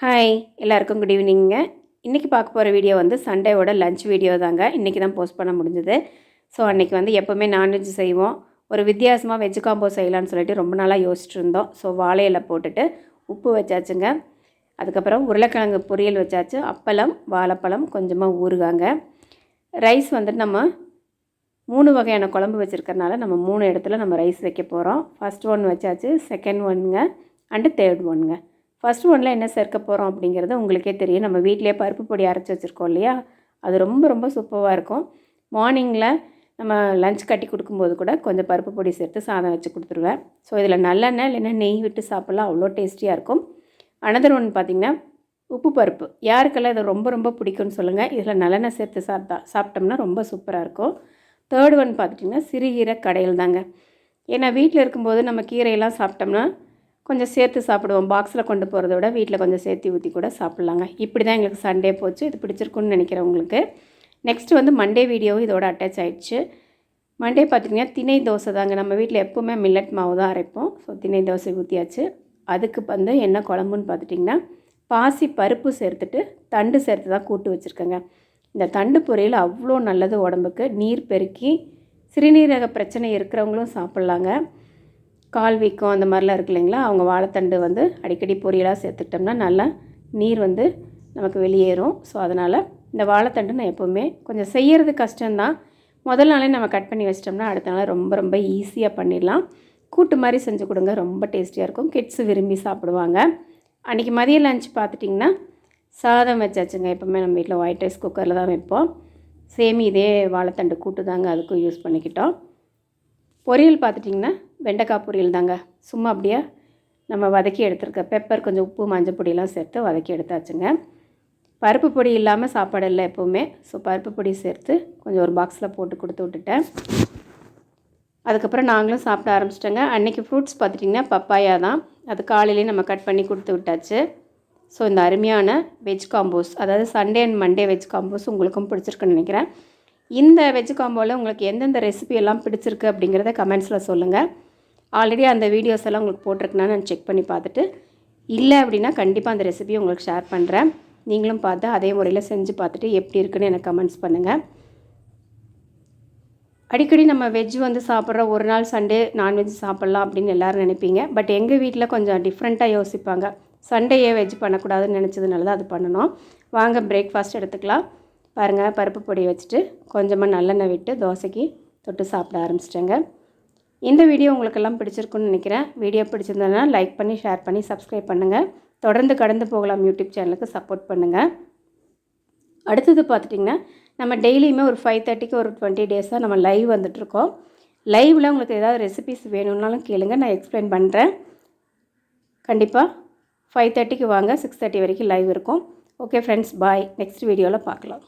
Hi எல்லாருக்கும் good evening இன்றைக்கி பார்க்க போகிற வீடியோ வந்து சண்டேவோட லஞ்ச் வீடியோ தாங்க. இன்றைக்கி தான் போஸ்ட் பண்ண முடிஞ்சது. ஸோ அன்றைக்கி வந்து எப்போவுமே நான்வெஜ் செய்வோம். ஒரு வித்தியாசமாக வெஜ் காம்போ செய்யலான்னு சொல்லிட்டு ரொம்ப நாளாக யோசிச்சுட்டு இருந்தோம் ஸோ வாழையில போட்டுட்டு உப்பு வச்சாச்சுங்க. அதுக்கப்புறம் உருளைக்கிழங்கு பொரியல் வச்சாச்சு. அப்பளம் வாழைப்பழம் கொஞ்சமாக ஊறுகாங்க. ரைஸ் வந்துட்டு நம்ம மூணு வகையான குழம்பு வச்சுருக்கறனால நம்ம மூணு இடத்துல நம்ம ரைஸ் வைக்க போகிறோம் ஃபஸ்ட் ஒன் வச்சாச்சு செகண்ட் ஒன்னுங்க அண்டு தேர்ட் ஒன்னுங்க ஃபஸ்ட் ஒன்றில் என்ன சேர்க்க போகிறோம் அப்படிங்கிறது உங்களுக்கே தெரியும். நம்ம வீட்டிலேயே பருப்பு பொடி அரைச்சி வச்சுருக்கோம் இல்லையா? அது ரொம்ப ரொம்ப சூப்பராக இருக்கும். மார்னிங்கில் நம்ம லஞ்ச் கட்டி கொடுக்கும்போது கூட கொஞ்சம் பருப்பு பொடி சேர்த்து சாதம் வச்சு கொடுத்துருவேன். ஸோ இதில் நல்லெண்ணெய் இல்லைன்னா நெய் விட்டு சாப்பிட்லாம். அவ்வளோ டேஸ்டியாக இருக்கும். அனதர் ஒன் பார்த்திங்கன்னா உப்பு பருப்பு. யாருக்கெல்லாம் இது ரொம்ப ரொம்ப பிடிக்கும்னு சொல்லுங்கள் இதில் நல்லெண்ணெய் சேர்த்து சாப்பிட்டா சாப்பிட்டோம்னா ரொம்ப சூப்பராக இருக்கும். தேர்ட் ஒன் பார்த்துட்டிங்கன்னா சிறுகீரை கடையில் தாங்க. ஏன்னா வீட்டில் இருக்கும்போது நம்ம கீரையெல்லாம் சாப்பிட்டோம்னா கொஞ்சம் சேர்த்து சாப்பிடுவோம். பாக்ஸில் கொண்டு போகிறத விட வீட்டில் கொஞ்சம் சேர்த்து ஊற்றி கூட சாப்பிட்லாங்க. இப்படி தான் எங்களுக்கு சண்டே போச்சு. இது பிடிச்சிருக்குன்னு நினைக்கிறேன் உங்களுக்கு நெக்ஸ்ட் வந்து மண்டே வீடியோவும் இதோட அட்டாச் ஆயிடுச்சு. மண்டே பார்த்திங்கன்னா திணை தோசை தாங்க. நம்ம வீட்டில் எப்போவுமே மில்லட் மாவு தான் அரைப்போம். ஸோ திணை தோசை ஊற்றியாச்சு அதுக்கு வந்து என்ன குழம்புன்னு பார்த்துட்டிங்கன்னா பாசி பருப்பு சேர்த்துட்டு தண்டு சேர்த்து தான் கூட்டு வச்சுருக்கேங்க. இந்த தண்டு பொரியல் அவ்வளோ நல்லது உடம்புக்கு. நீர் பெருக்கி சிறுநீரக பிரச்சனை இருக்கிறவங்களும் சாப்பிட்லாங்க. கால் வீக்கம் அந்த மாதிரிலாம் இருக்கு இல்லைங்களா? அவங்க வாழைத்தண்டு வந்து அடிக்கடி பொரியலாக சேர்த்துக்கிட்டோம்னா நல்லா நீர் வந்து நமக்கு வெளியேறும். ஸோ அதனால் இந்த வாழைத்தண்டு நான் எப்போவுமே கொஞ்சம் செய்கிறது கஷ்டம்தான். முதல் நாளே நம்ம கட் பண்ணி வச்சிட்டோம்னா அடுத்த நாள் ரொம்ப ரொம்ப ஈஸியாக பண்ணிடலாம். கூட்டு மாதிரி செஞ்சு கொடுங்க ரொம்ப டேஸ்டியாக இருக்கும். கிட்ஸு விரும்பி சாப்பிடுவாங்க. அன்றைக்கி மதிய லஞ்ச் பார்த்துட்டிங்கன்னா சாதம் வச்சாச்சுங்க. எப்போவுமே நம்ம வீட்டில் ஒயிட் ரைஸ் குக்கரில் தான் வைப்போம். சேமி இதே வாழைத்தண்டு கூட்டு தாங்க அதுக்கும் யூஸ் பண்ணிக்கிட்டோம். பொரியல் பார்த்துட்டிங்கன்னா வெண்டைக்காய் பொரியல் தாங்க. சும்மா அப்படியே நம்ம வதக்கி எடுத்துருக்க பெப்பர் கொஞ்சம் உப்பு மஞ்சள் பொடியெல்லாம் சேர்த்து வதக்கி எடுத்தாச்சுங்க. பருப்பு பொடி இல்லாமல் சாப்பாடு இல்லை எப்போவுமே. ஸோ பருப்பு பொடி சேர்த்து கொஞ்சம் ஒரு பாக்ஸில் போட்டு கொடுத்து விட்டுட்டேன். அதுக்கப்புறம் நாங்களும் சாப்பிட ஆரம்பிச்சிட்டோங்க. அன்றைக்கி ஃப்ரூட்ஸ் பார்த்துட்டிங்கன்னா பப்பாயா தான். அது காலையிலேயே நம்ம கட் பண்ணி கொடுத்து விட்டாச்சு. ஸோ இந்த அருமையான வெஜ் காம்போஸ் அதாவது Sunday and Monday veg combos உங்களுக்கும் பிடிச்சிருக்குன்னு நினைக்கிறேன். இந்த வெஜ் காம்போவில் உங்களுக்கு எந்தெந்த ரெசிபி எல்லாம் பிடிச்சிருக்கு அப்படிங்கிறத கமெண்ட்ஸில் சொல்லுங்கள் ஆல்ரெடி அந்த வீடியோஸ் எல்லாம் உங்களுக்கு போட்டிருக்குன்னா நான் செக் பண்ணி பார்த்துட்டு இல்லை அப்படின்னா கண்டிப்பாக அந்த ரெசிபி உங்களுக்கு ஷேர் பண்ணுறேன் நீங்களும் பார்த்து அதே முறையில் செஞ்சு பார்த்துட்டு எப்படி இருக்குன்னு எனக்கு கமெண்ட்ஸ் பண்ணுங்கள் அடிக்கடி நம்ம வெஜ் வந்து சாப்பிட்ற ஒரு நாள் சண்டே நான்வெஜ் சாப்பிட்லாம் அப்படின்னு எல்லோரும் நினைப்பீங்க. பட் எங்கள் வீட்டில் கொஞ்சம் டிஃப்ரெண்ட்டாக யோசிப்பாங்க. சண்டேயே வெஜ் பண்ணக்கூடாதுன்னு நினச்சதுனால தான் அது பண்ணணும். வாங்க பிரேக்ஃபாஸ்ட் எடுத்துக்கலாம். பாருங்கள் பருப்பு பொடி வச்சுட்டு கொஞ்சமாக நல்லெண்ணெய் விட்டு தோசைக்கு தொட்டு சாப்பிட ஆரம்பிச்சிட்டேங்க. இந்த வீடியோ உங்களுக்கெல்லாம் பிடிச்சிருக்குன்னு நினைக்கிறேன். வீடியோ பிடிச்சிருந்ததுன்னா லைக் பண்ணி ஷேர் பண்ணி சப்ஸ்கிரைப் பண்ணுங்கள் தொடர்ந்து கடந்து போகலாம் யூடியூப் சேனலுக்கு சப்போர்ட் பண்ணுங்கள் அடுத்தது பார்த்துட்டிங்கன்னா நம்ம டெய்லியுமே ஒரு ஃபைவ் தேர்ட்டிக்கு ஒரு டுவெண்ட்டி டேஸாக நம்ம லைவ் வந்துட்ருக்கோம் லைவில் உங்களுக்கு ஏதாவது ரெசிபிஸ் வேணும்னாலும் கேளுங்க. நான் எக்ஸ்பிளைன் பண்ணுறேன் கண்டிப்பாக ஃபைவ் தேர்ட்டிக்கு வாங்க. சிக்ஸ் தேர்ட்டி வரைக்கும் லைவ் இருக்கும். ஓகே ஃப்ரெண்ட்ஸ் பாய் நெக்ஸ்ட் வீடியோவில் பார்க்கலாம்.